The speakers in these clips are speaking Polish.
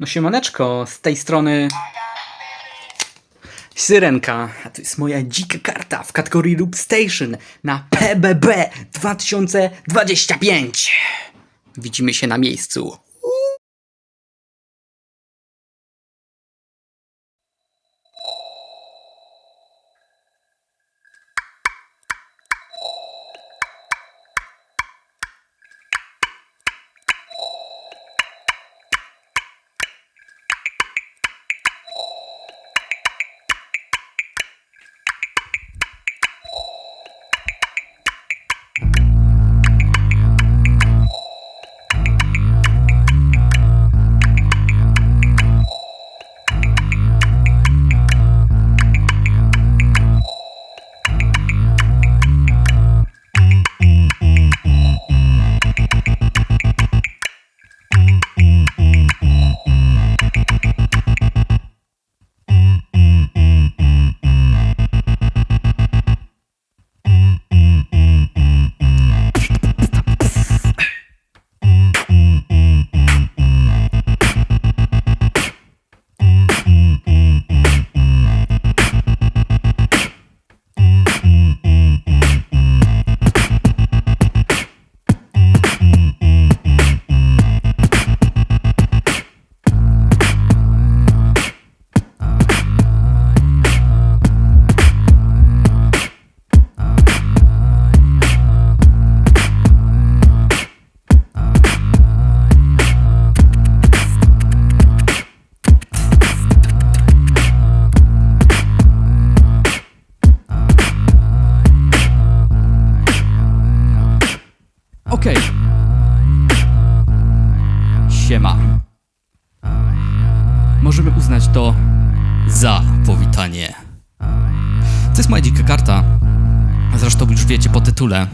No siemaneczko, z tej strony... Syrenka, a to jest moja dzika karta w kategorii Loop Station na PBB 2025. Widzimy się na miejscu. Siema. Możemy uznać to za powitanie. To jest moja dzika karta. Zresztą już wiecie po tytule.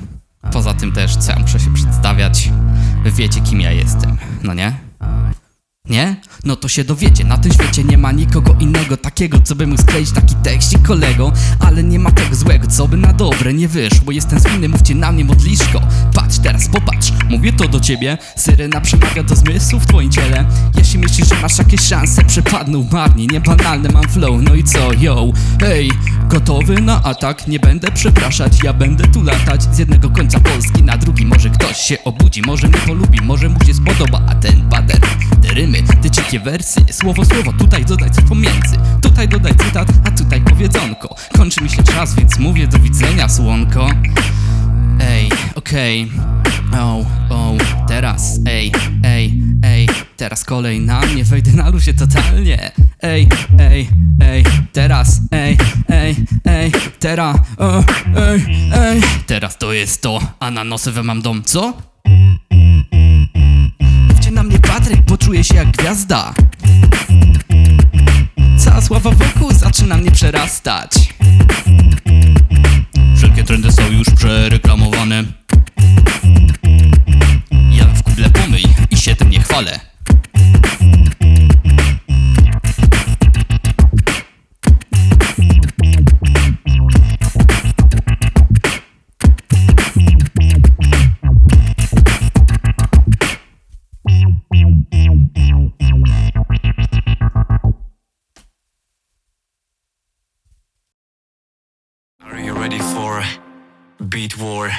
Poza tym też, co ja muszę się przedstawiać. Wiecie, kim ja jestem, no nie? Nie? No to się dowiecie, na tym świecie nie ma nikogo innego takiego, co by mógł skleić taki tekścik kolego Ale nie ma tego złego, co by na dobre nie wyszło. Jestem zwinny, mówcie na mnie modliszko. Patrz teraz, popatrz, mówię to do ciebie. Syrena przemawia do zmysłów w twoim ciele. Jeśli myślisz, że masz jakieś szanse, przepadną marnie Niebanalne mam flow, no i co, yo. Hej, gotowy na atak, nie będę przepraszać Ja będę tu latać. Z jednego końca Polski na drugi. Może ktoś się obudzi, może mnie polubi, może mu się spodoba A ten bader, dzikie wersy Słowo, słowo, tutaj dodaj coś pomiędzy. Tutaj dodaj cytat, a tutaj powiedzonko. Kończy mi się czas, więc mówię do widzenia, słonko. Ej, okej. O, o, teraz, ej, ej, ej. Teraz kolej na mnie, wejdę na luzie totalnie. Ej, ej, ej, teraz, ej, ej, ej Teraz, o, ej, ej. Teraz to jest to, a na nosy mam dom, co? Poczuję się jak gwiazda. Cała sława wokół zaczyna mnie przerastać. Wszelkie trendy są już Beat War?